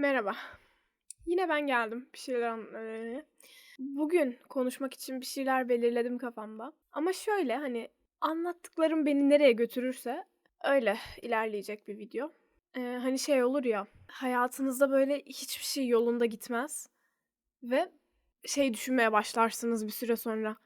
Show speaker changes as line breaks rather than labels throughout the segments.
Merhaba. Yine ben geldim bir şeyler anlatmaya. Bugün konuşmak için bir şeyler belirledim kafamda. Ama şöyle hani anlattıklarım beni nereye götürürse öyle ilerleyecek bir video. Ee, hani şey olur ya hayatınızda böyle hiçbir şey yolunda gitmez ve şey düşünmeye başlarsınız bir süre sonra.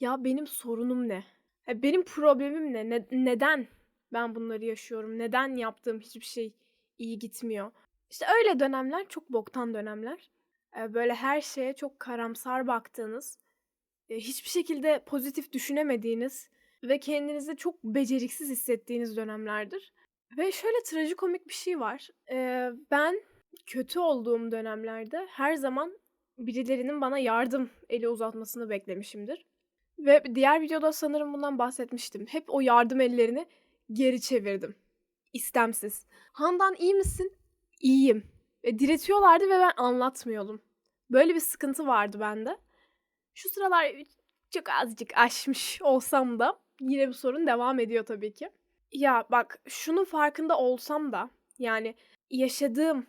Ya benim sorunum ne? Benim problemim ne? ne? Neden ben bunları yaşıyorum? Neden yaptığım hiçbir şey iyi gitmiyor? İşte öyle dönemler çok boktan dönemler. Böyle her şeye çok karamsar baktığınız, hiçbir şekilde pozitif düşünemediğiniz ve kendinizi çok beceriksiz hissettiğiniz dönemlerdir. Ve şöyle trajikomik bir şey var. Ben kötü olduğum dönemlerde her zaman birilerinin bana yardım eli uzatmasını beklemişimdir. Ve diğer videoda sanırım bundan bahsetmiştim. Hep o yardım ellerini geri çevirdim. İstemsiz. "Handan iyi misin?" "İyiyim." Eee, diretiyorlardı ve ben anlatmıyordum. Böyle bir sıkıntı vardı bende. Şu sıralar çok azıcık aşmış olsam da yine bu sorun devam ediyor tabii ki. Ya bak şunun farkında olsam da yani yaşadığım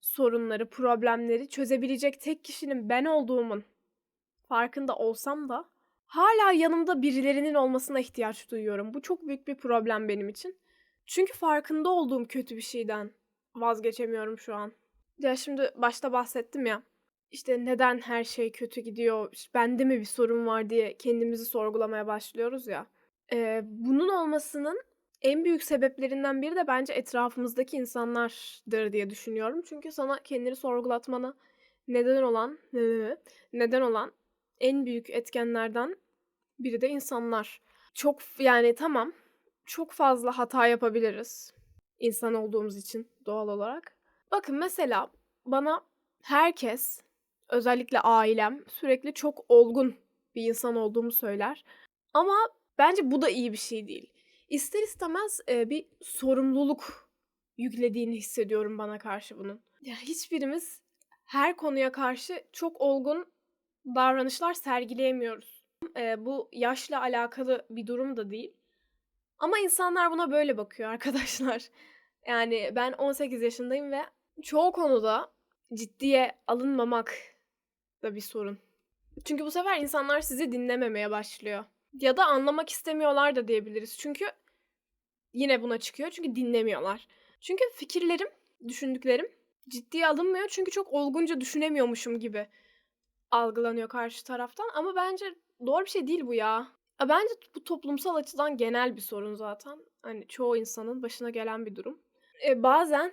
sorunları, problemleri çözebilecek tek kişinin ben olduğumun farkında olsam da hâlâ yanımda birilerinin olmasına ihtiyaç duyuyorum. Bu çok büyük bir problem benim için. Çünkü farkında olduğum kötü bir şeyden vazgeçemiyorum şu an. Ya şimdi başta bahsettim ya, işte neden her şey kötü gidiyor, işte bende mi bir sorun var diye kendimizi sorgulamaya başlıyoruz ya. Eee, bunun olmasının en büyük sebeplerinden biri de bence etrafımızdaki insanlardır diye düşünüyorum. Çünkü sana kendini sorgulatmana neden olan neden olan en büyük etkenlerden biri de insanlar. Çok yani tamam, çok fazla hata yapabiliriz insan olduğumuz için doğal olarak. Bakın mesela bana herkes, özellikle ailem sürekli çok olgun bir insan olduğumu söyler. Ama bence bu da iyi bir şey değil. İster istemez, eee, bir sorumluluk yüklediğini hissediyorum bana karşı bunun. Ya hiçbirimiz her konuya karşı çok olgun davranışlar sergileyemiyoruz. Eee, bu yaşla alakalı bir durum da değil. Ama insanlar buna böyle bakıyor arkadaşlar. Yani ben 18 yaşındayım ve çoğu konuda ciddiye alınmamak da bir sorun. Çünkü bu sefer insanlar sizi dinlememeye başlıyor. Ya da anlamak istemiyorlar da diyebiliriz. Çünkü yine buna çıkıyor. Çünkü dinlemiyorlar. Çünkü fikirlerim, düşündüklerim ciddiye alınmıyor. Çünkü çok olgunca düşünemiyormuşum gibi algılanıyor karşı taraftan. Ama bence doğru bir şey değil bu ya. Ya bence bu toplumsal açıdan genel bir sorun zaten. Hani çoğu insanın başına gelen bir durum. Eee, bazen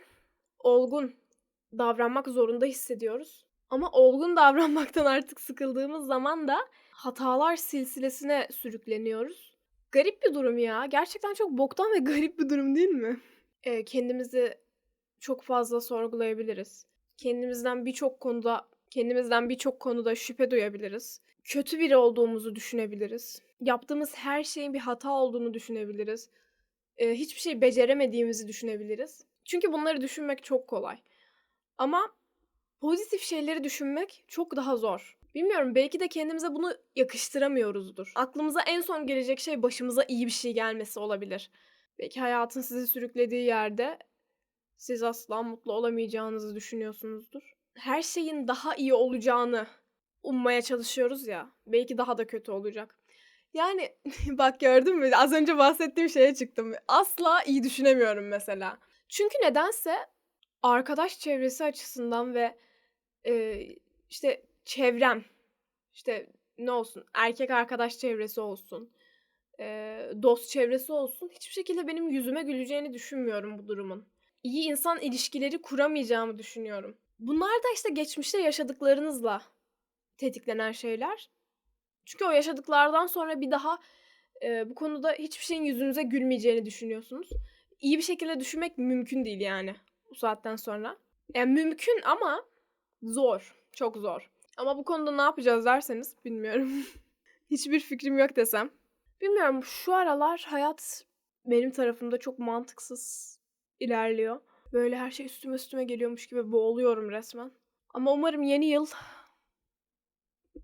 olgun davranmak zorunda hissediyoruz. Ama olgun davranmaktan artık sıkıldığımız zaman da hatalar silsilesine sürükleniyoruz. Garip bir durum ya. Gerçekten çok boktan ve garip bir durum değil mi? Eee, kendimizi çok fazla sorgulayabiliriz. Kendimizden birçok konuda kendimizden birçok konuda şüphe duyabiliriz. Kötü biri olduğumuzu düşünebiliriz. Yaptığımız her şeyin bir hata olduğunu düşünebiliriz. Eee, hiçbir şey beceremediğimizi düşünebiliriz. Çünkü bunları düşünmek çok kolay. Ama pozitif şeyleri düşünmek çok daha zor. Bilmiyorum, belki de kendimize bunu yakıştıramıyoruzdur. Aklımıza en son gelecek şey başımıza iyi bir şey gelmesi olabilir. Belki hayatın sizi sürüklediği yerde siz asla mutlu olamayacağınızı düşünüyorsunuzdur. Her şeyin daha iyi olacağını ummaya çalışıyoruz ya, belki daha da kötü olacak. Yani bak gördün mü? Az önce bahsettiğim şeye çıktım. Asla iyi düşünemiyorum mesela. Çünkü nedense arkadaş çevresi açısından ve, eee, işte çevrem, işte ne olsun, erkek arkadaş çevresi olsun, eee, dost çevresi olsun, hiçbir şekilde benim yüzüme güleceğini düşünmüyorum bu durumun. İyi insan ilişkileri kuramayacağımı düşünüyorum. Bunlar da işte geçmişte yaşadıklarınızla tetiklenen şeyler. Çünkü o yaşadıklardan sonra bir daha, eee, bu konuda hiçbir şeyin yüzünüze gülmeyeceğini düşünüyorsunuz. İyi bir şekilde düşünmek mümkün değil yani bu saatten sonra. Yani mümkün ama zor, çok zor. Ama bu konuda ne yapacağız derseniz bilmiyorum. Hiçbir fikrim yok desem. Bilmiyorum, şu aralar hayat benim tarafımda çok mantıksız ilerliyor. Böyle her şey üstüme üstüme geliyormuş gibi boğuluyorum resmen. Ama umarım yeni yıl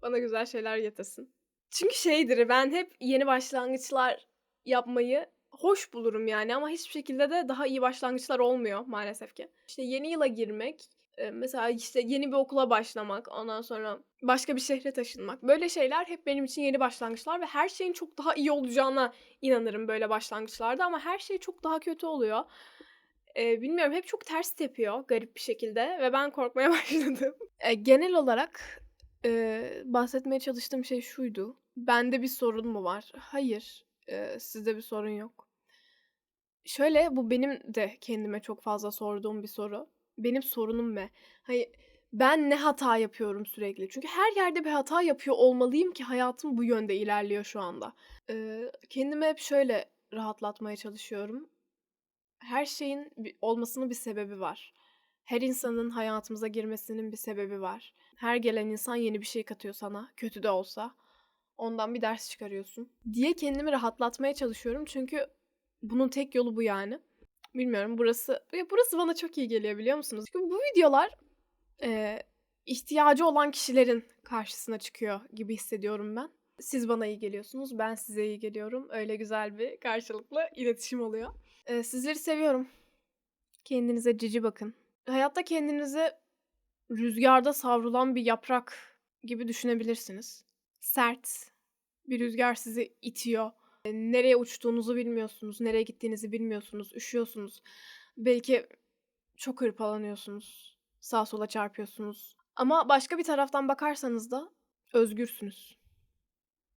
bana güzel şeyler getirsin. Çünkü şeydir, ben hep yeni başlangıçlar yapmayı hoş bulurum yani ama hiçbir şekilde de daha iyi başlangıçlar olmuyor maalesef ki. İşte yeni yıla girmek, Eee, mesela, işte, yeni bir okula başlamak, ondan sonra başka bir şehre taşınmak. Böyle şeyler hep benim için yeni başlangıçlar ve her şeyin çok daha iyi olacağına inanırım böyle başlangıçlarda ama her şey çok daha kötü oluyor. Eee, bilmiyorum, hep çok ters tepiyor garip bir şekilde ve ben korkmaya başladım. Eee, genel olarak, eee, bahsetmeye çalıştığım şey şuydu: Bende bir sorun mu var? Hayır, eee, sizde bir sorun yok. Şöyle, bu benim de kendime çok fazla sorduğum bir soru. Benim sorunum ne? Hani, ben ne hata yapıyorum sürekli? Çünkü her yerde bir hata yapıyor olmalıyım ki hayatım bu yönde ilerliyor şu anda. Eee, kendimi hep şöyle rahatlatmaya çalışıyorum. Her şeyin olmasının bir sebebi var. Her insanın hayatımıza girmesinin bir sebebi var. Her gelen insan yeni bir şey katıyor sana, kötü de olsa. Ondan bir ders çıkarıyorsun diye kendimi rahatlatmaya çalışıyorum. Çünkü bunun tek yolu bu yani. Bilmiyorum, burası ya, burası bana çok iyi geliyor, biliyor musunuz? Çünkü bu videolar, eee, ihtiyacı olan kişilerin karşısına çıkıyor gibi hissediyorum ben. Siz bana iyi geliyorsunuz, ben size iyi geliyorum. Öyle güzel bir karşılıklı iletişim oluyor. Eee, sizleri seviyorum. Kendinize cici bakın. Hayatta kendinizi rüzgârda savrulan bir yaprak gibi düşünebilirsiniz. Sert, bir rüzgâr sizi itiyor. Nereye uçtuğunuzu bilmiyorsunuz, nereye gittiğinizi bilmiyorsunuz, üşüyorsunuz. Belki çok hırpalanıyorsunuz, sağa sola çarpıyorsunuz ama başka bir taraftan bakarsanız da özgürsünüz.